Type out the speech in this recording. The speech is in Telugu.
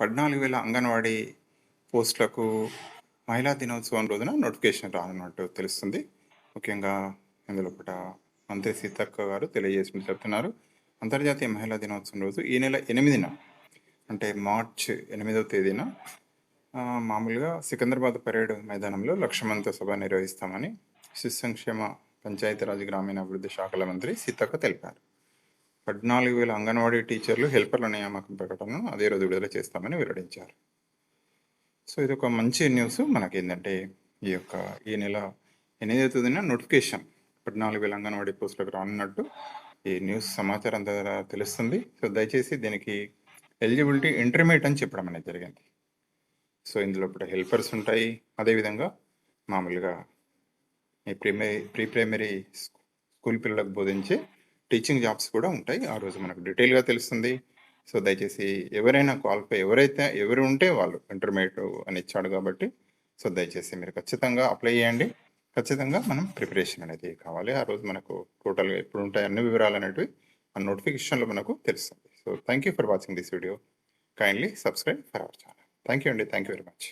పద్నాలుగు వేల అంగన్వాడీ పోస్టులకు మహిళా దినోత్సవం రోజున నోటిఫికేషన్ రానున్నట్టు తెలుస్తుంది. ముఖ్యంగా ఇందులో పూట మంత్రి సీతక్క గారు తెలియజేసి చెప్తున్నారు. అంతర్జాతీయ మహిళా దినోత్సవం రోజు ఈ నెల ఎనిమిదిన అంటే మార్చ్ ఎనిమిదవ తేదీన మామూలుగా సికింద్రాబాద్ పరేడ్ మైదానంలో లక్షమంత సభ నిర్వహిస్తామని శిశు సంక్షేమ పంచాయతీరాజ్ గ్రామీణాభివృద్ధి శాఖల మంత్రి సీతక్క తెలిపారు. పద్నాలుగు వేల అంగన్వాడీ టీచర్లు హెల్పర్ల నియామకం ప్రకటనను అదే రోజు విడుదల చేస్తామని వెల్లడించారు సో ఇది ఒక మంచి న్యూస్ మనకి ఏంటంటే ఈ యొక్క ఈ నెల ఎనిమిది తేదీన నోటిఫికేషన్ పద్నాలుగు వేల అంగన్వాడీ పోస్టులకు రానున్నట్టు ఈ న్యూస్ సమాచారం ద్వారా తెలుస్తుంది. సో దయచేసి దీనికి ఎలిజిబిలిటీ ఇంటర్మీడియట్ అని చెప్పడం అనేది జరిగింది. సో ఇందులో ఇప్పుడు హెల్పర్స్ ఉంటాయి. అదేవిధంగా మామూలుగా ఈ ప్రిమరీ ప్రీ ప్రైమరీ స్కూల్ పిల్లలకు బోధించే టీచింగ్ జాబ్స్ కూడా ఉంటాయి. ఆ రోజు మనకు డీటెయిల్గా తెలుస్తుంది. సో దయచేసి ఎవరైనా క్వాలిఫై ఎవరైతే ఎవరు ఉంటే వాళ్ళు ఇంటర్మీడియట్ అని ఇచ్చాడు కాబట్టి సో దయచేసి మీరు ఖచ్చితంగా అప్లై చేయండి. ఖచ్చితంగా మనం ప్రిపరేషన్ అనేది కావాలి. ఆ రోజు మనకు టోటల్గా ఎప్పుడు ఉంటాయి అన్ని వివరాలు అనేటివి ఆ నోటిఫికేషన్లో మనకు తెలుస్తుంది. So thank you for watching this video. Kindly subscribe for our channel. Thank you అండి. Thank you very much.